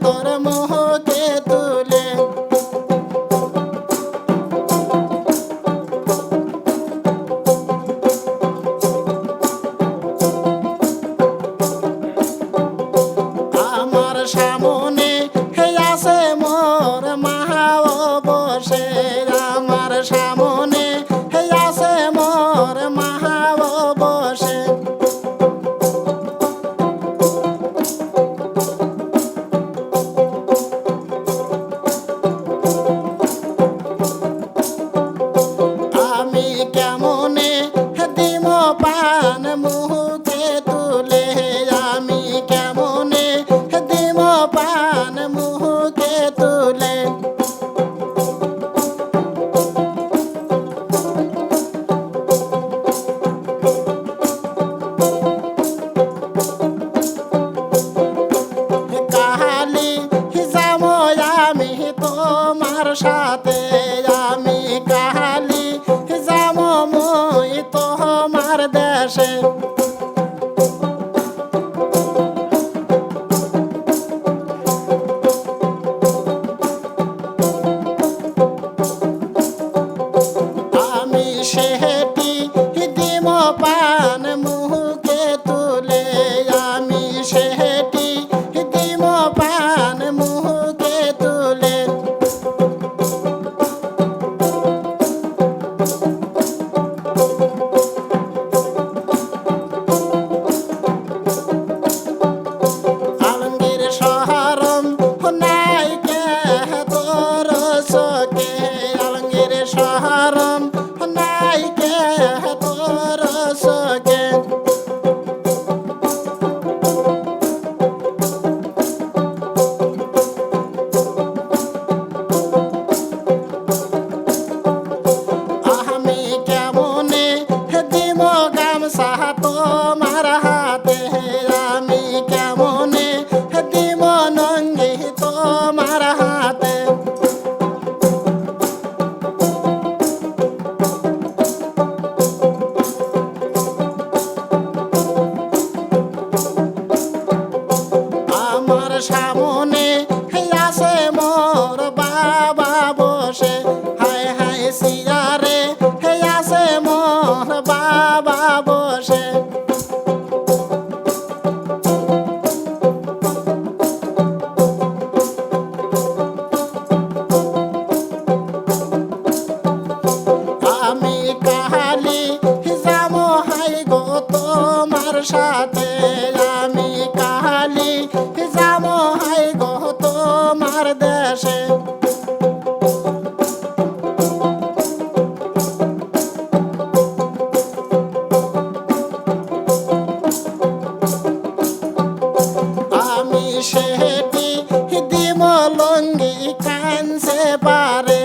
তোর মোহ মোহ Hey. সামনে আছে মোর বাবা বসে। হায় হায় সিয়ারে, হে আছে মোর বাবা বসে। আমি কাহালি যাব হাই গো তোমার সাথে। দেশে আমি সেটি দিমলঙ্গি কানছে পারে